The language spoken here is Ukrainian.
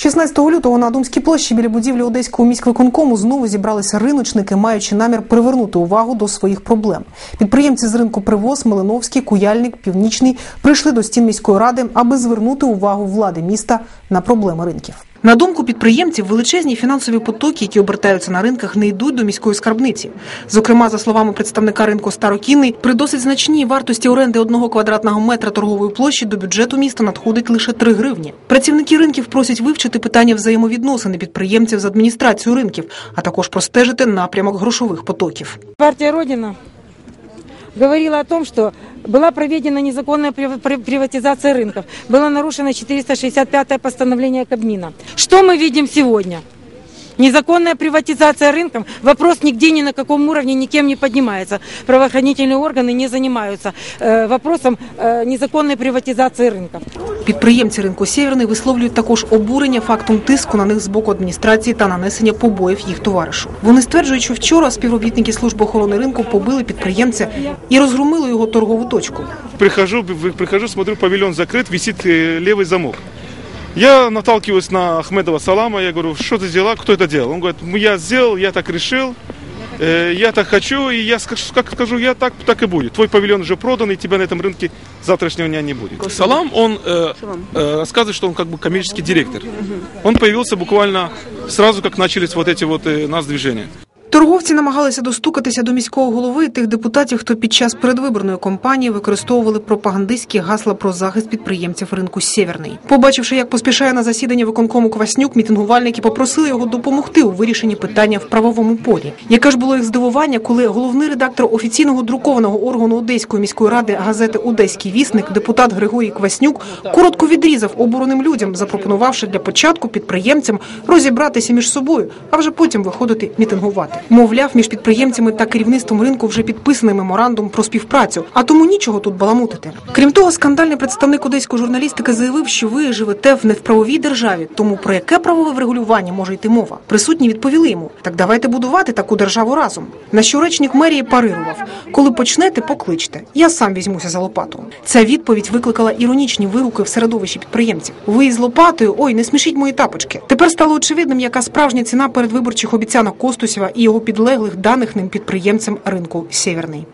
16 лютого на Думській площі біля будівлі Одеського міськвиконкому знову зібралися риночники, маючи намір привернути увагу до своїх проблем. Підприємці з ринку Привоз, Милиновський, Куяльник, Північний прийшли до стін міської ради, аби звернути увагу влади міста на проблеми ринків. На думку підприємців, величезні фінансові потоки, які обертаються на ринках, не йдуть до міської скарбниці. Зокрема, за словами представника ринку Старокінний, при досить значній вартості оренди одного квадратного метра торгової площі до бюджету міста надходить лише 3 гривні. Працівники ринків просять вивчити питання взаємовідносини підприємців з адміністрацією ринків, а також простежити напрямок грошових потоків. Партия Родина говорила о том, что была проведена незаконная прив- при- приватизация рынков. Было нарушено 465 постановление Кабмина. Что мы видим сегодня? Незаконная приватизация рынком. Вопрос нигде ни на каком уровне никем не поднимается. Правоохранительные органы не занимаются э, вопросом э, незаконной приватизации рынков. Підприємці ринку Сєвєрний висловлюють також обурення фактом тиску на них з боку адміністрації та нанесення побоїв їх товаришу. Вони стверджують, що вчора співробітники служби охорони ринку побили підприємця і розгромили його торгову точку. Прихожу, в- прихожу, смотрю, павильон закрыт, висит э, левый замок. Я наталкиваюсь на Ахмедова Салама, я говорю, что ты сделал, кто это делал? Он говорит, «Ну, я сделал, я так решил, э, я так хочу, и я скажу, как скажу, я так, так и будет. Твой павильон уже продан, и тебя на этом рынке завтрашнего дня не будет. Салам, он э, э, рассказывает, что он как бы коммерческий директор. Он появился буквально сразу, как начались вот эти вот э, нас движения. Торговці намагалися достукатися до міського голови тих депутатів, хто під час передвиборної кампанії використовували пропагандистські гасла про захист підприємців ринку Сєвєрний. Побачивши, як поспішає на засідання виконкому Кваснюк, мітингувальники попросили його допомогти у вирішенні питання в правовому полі. Яке ж було їх здивування, коли головний редактор офіційного друкованого органу Одеської міської ради газети Одеський вісник, депутат Григорій Кваснюк, коротко відрізав обороним людям, запропонувавши для початку підприємцям розібратися між собою, а вже потім виходити мітингувати. Мовляв, між підприємцями та керівництвом ринку вже підписаний меморандум про співпрацю, а тому нічого тут баламутити. Крім того, скандальний представник одеської журналістики заявив, що ви живете в невправовій державі, тому про яке правове врегулювання може йти мова. Присутні відповіли йому: так давайте будувати таку державу разом. На що речник мерії парирував: коли почнете, покличте. Я сам візьмуся за лопату. Ця відповідь викликала іронічні вигуки в середовищі підприємців. Ви із лопатою, ой, не смішіть мої тапочки. Тепер стало очевидним, яка справжня ціна передвиборчих обіцянок Костусєва і його підлеглих даних ним підприємцям ринку Сєвєрний.